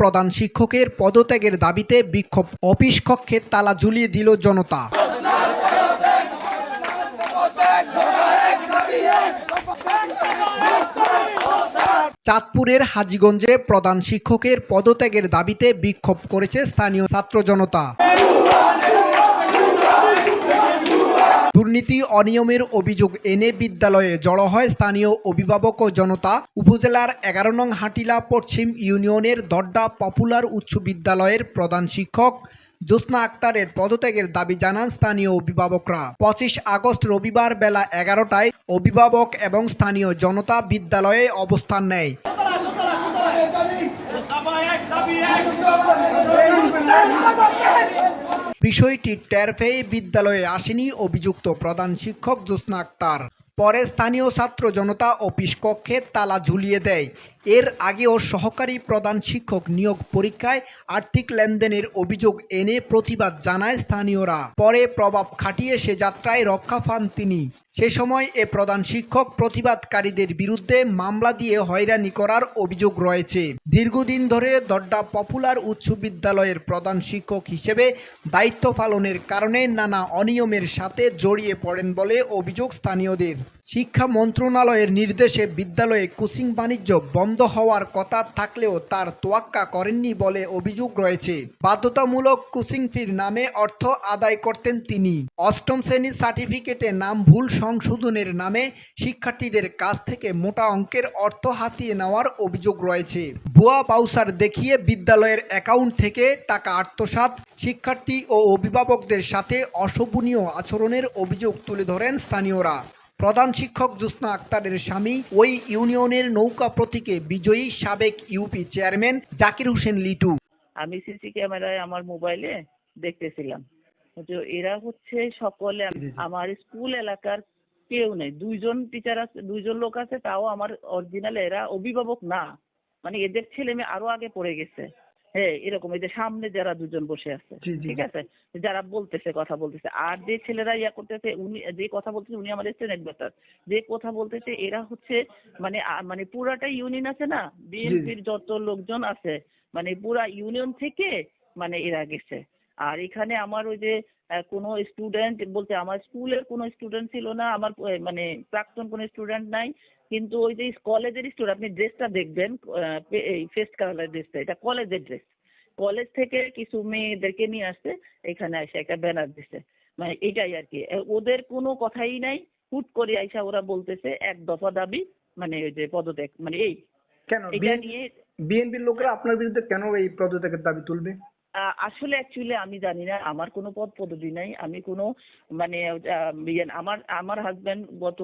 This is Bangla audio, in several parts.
প্রধান শিক্ষকের পদত্যাগের দাবিতে বিক্ষোভ। অফিস কক্ষে তালা ঝুলিয়ে দিল জনতা। চাঁদপুরের হাজিগঞ্জে প্রধান শিক্ষকের পদত্যাগের দাবিতে বিক্ষোভ করেছে স্থানীয় ছাত্র জনতা। দুর্নীতি অনিয়মের অভিযোগ এনে বিদ্যালয়ে জড়ো হয় স্থানীয় অভিভাবক ও জনতা। উপজেলার এগারো নং হাটিলা পশ্চিম ইউনিয়নের দড্ডা পপুলার উচ্চ বিদ্যালয়ের প্রধান শিক্ষক জ্যোৎস্না আক্তারের পদত্যাগের দাবি জানান স্থানীয় অভিভাবকরা। পঁচিশ আগস্ট রবিবার বেলা এগারোটায় অভিভাবক এবং স্থানীয় জনতা বিদ্যালয়ে অবস্থান নেয়। বিষয়টি টের পেয়ে বিদ্যালয়ে আসেনি অভিযুক্ত প্রধান শিক্ষক জ্যোৎস্না আক্তার। পরে স্থানীয় ছাত্র জনতা অফিস কক্ষে তালা ঝুলিয়ে দেয়। এর আগেও সহকারী প্রধান শিক্ষক নিয়োগ পরীক্ষায় আর্থিক লেনদেনের অভিযোগ এনে প্রতিবাদ জানায় স্থানীয়রা। পরে প্রভাব খাটিয়ে সে যাত্রায় রক্ষা পান তিনি। সে সময় এ প্রধান শিক্ষক প্রতিবাদকারীদের বিরুদ্ধে মামলা দিয়ে হয়রানি করার অভিযোগ রয়েছে। দীর্ঘদিন ধরে দড্ডা পপুলার উচ্চ বিদ্যালয়ের প্রধান শিক্ষক হিসেবে দায়িত্ব পালনের কারণে নানা অনিয়মের সাথে জড়িয়ে পড়েন বলে অভিযোগ স্থানীয়দের। শিক্ষা মন্ত্রণালয়ের নির্দেশে বিদ্যালয়ে কোচিং বাণিজ্য বন্ধ হওয়ার কথা থাকলেও তার তোয়াক্কা করেননি বলে অভিযোগ রয়েছে। বাধ্যতামূলক কোচিং ফির নামে অর্থ আদায় করতেন তিনি। অষ্টম শ্রেণির সার্টিফিকেটে নাম ভুল সংশোধনের নামে শিক্ষার্থীদের কাছ থেকে মোটা অঙ্কের অর্থ হাতিয়ে নেওয়ার অভিযোগ রয়েছে। ভুয়া বাউসার দেখিয়ে বিদ্যালয়ের অ্যাকাউন্ট থেকে টাকা আত্মসাৎ, শিক্ষার্থী ও অভিভাবকদের সাথে অশোভনীয় আচরণের অভিযোগ তুলে ধরেন স্থানীয়রা। প্রধান শিক্ষক জ্যোৎস্না আক্তারের স্বামী ওই ইউনিয়নের নৌকা প্রতীকে বিজয়ী সাবেক ইউপি চেয়ারম্যান জাকির হোসেন লিটু। আমি সিসি ক্যামেরায় আমার মোবাইলে দেখতেছিলাম এরা হচ্ছে সকলে আমার স্কুল এলাকার কেউ নেই। দুইজন টিচার আছে, দুইজন লোক আছে, তাও আমার অরিজিনাল এরা অভিভাবক না। মানে এদের ছেলে মেয়ে আরও আগে পড়ে গেছে। হ্যাঁ এরকম এই যে সামনে যারা দুজন বসে আছে। ঠিক আছে? যারা বলতেছে কথা বলতেছে আর যে ছেলেরা ইয়া করতেছে উনি যে কথা বলতেছে উনি আমাদের স্টুডেন্ট বেটার যে কথা বলতেছে এরা হচ্ছে মানে মানে পুরাটা ইউনিয়ন আছে না? বিএনপির যত লোকজন আছে মানে পুরা ইউনিয়ন থেকে মানে এরা গেছে। আর এখানে আমার ওই যে কোনো স্টুডেন্ট বলতে আমার স্কুলের কোনো স্টুডেন্ট ছিল না আমার মানে প্রাক্তন কোনো স্টুডেন্ট নাই কিন্তু ওই যে কলেজের স্টুডেন্ট আপনি ড্রেসটা দেখবেন এই ফেস্ট কালার ড্রেসটা এটা কলেজের ড্রেস কলেজ থেকে কিছু মেয়েদেরকে নিয়ে আসছে এখানে এসে একটা ব্যানার দিছে। মানে এটাই আর কি। ওদের কোনো কথাই নাই হুট করে আইসা ওরা বলতেছে এক দফা দাবি মানে ওই যে পদত্যাগ মানে এই। কেন? এটা নিয়ে বিএনপির লোকরা আপনার বিরুদ্ধে কেন এই পদত্যাগের দাবি তুলবে? আসলে অ্যাকচুয়ালি আমি জানি না আমার কোনো পদ পদবি নাই। আমি কোনো মানে ইয়ে আমার আমার হাজবেন্ড গত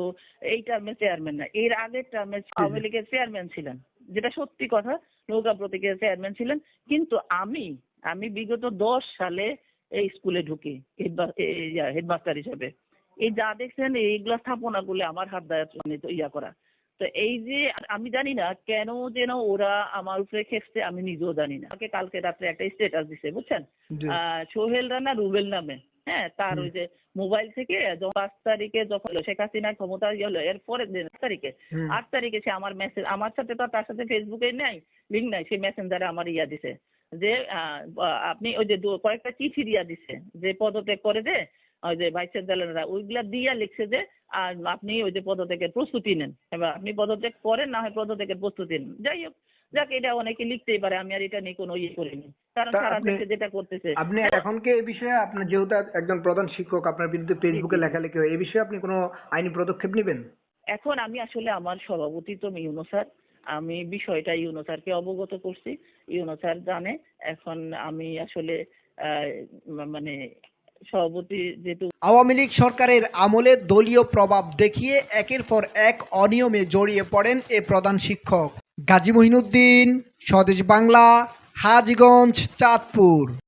এই টার্মে চেয়ারম্যান না এর আগের টার্মে আওয়ামী লীগের চেয়ারম্যান ছিলেন যেটা সত্যি কথা নৌকা প্রতীকের চেয়ারম্যান ছিলেন। কিন্তু আমি আমি বিগত দশ সালে এই স্কুলে ঢুকি হেডমাস্টার হিসেবে। এই যা দেখছেন এইগুলা স্থাপনা করলে আমার হাত দ্বারা মানে ইয়া করা। তো এই যে আমি জানি না কেন যেন ওরা আমার উপরে খেপছে আমি নিজেও জানি না। আমাকে কালকে রাত্রে একটা স্ট্যাটাস দিছে বুঝছেন? সোহেল রানা রুবেল নামে হ্যাঁ? তার ওই যে মোবাইল থেকে যখন পাঁচ তারিখে যখন শেখ হাসিনা ক্ষমতা ইয়ে হলো এর পরের দিন আট তারিখে আট তারিখে সে আমার মেসেজ আমার সাথে তো তার সাথে ফেসবুকে নাই লিঙ্ক নাই সে মেসেঞ্জারে আমার ইয়া দিছে। যে আহ, আপনি ওই যে কয়েকটা চিঠি দিয়া দিছে যে পদত্যাগ করে যে ওই যে ভাইস চ্যান্সেলররা ওইগুলা দিয়া লিখছে যে আর আপনি ওই যে পদত্যাগের প্রস্তুতি নেন। এবার আপনি পদত্যাগ করেন না হয় পদত্যাগের প্রস্তুতি নেন। যাই হোক যাক এটা অনেকে লিখতেই পারে আমি আর এটা নিয়ে কোনো ইয়ে করিনি। কারণ সারা দেশে যেটা করতেছে। আপনি এখন কি এই বিষয়ে আপনার যেহেতু একজন প্রধান শিক্ষক আপনার বিরুদ্ধে ফেসবুকে লেখালেখি হয় এই বিষয়ে আপনি কোনো আইনি পদক্ষেপ নেবেন? এখন আমি আসলে আমার সভাপতি তো ইউনো স্যার। আমি বিষয়টা ইউনো স্যারকে অবগত করছি। ইউনো স্যার জানে এখন আমি আসলে আহ, মানে সভাপতি যেহেতু আওয়ামী লীগ সরকারের আমলে দলীয় প্রভাব দেখিয়ে একের পর এক অনিয়মে জড়িয়ে পড়েন এ প্রধান শিক্ষক। গাজী মহিনুদ্দিন, স্বদেশ বাংলা, হাজগঞ্জ, চাঁদপুর।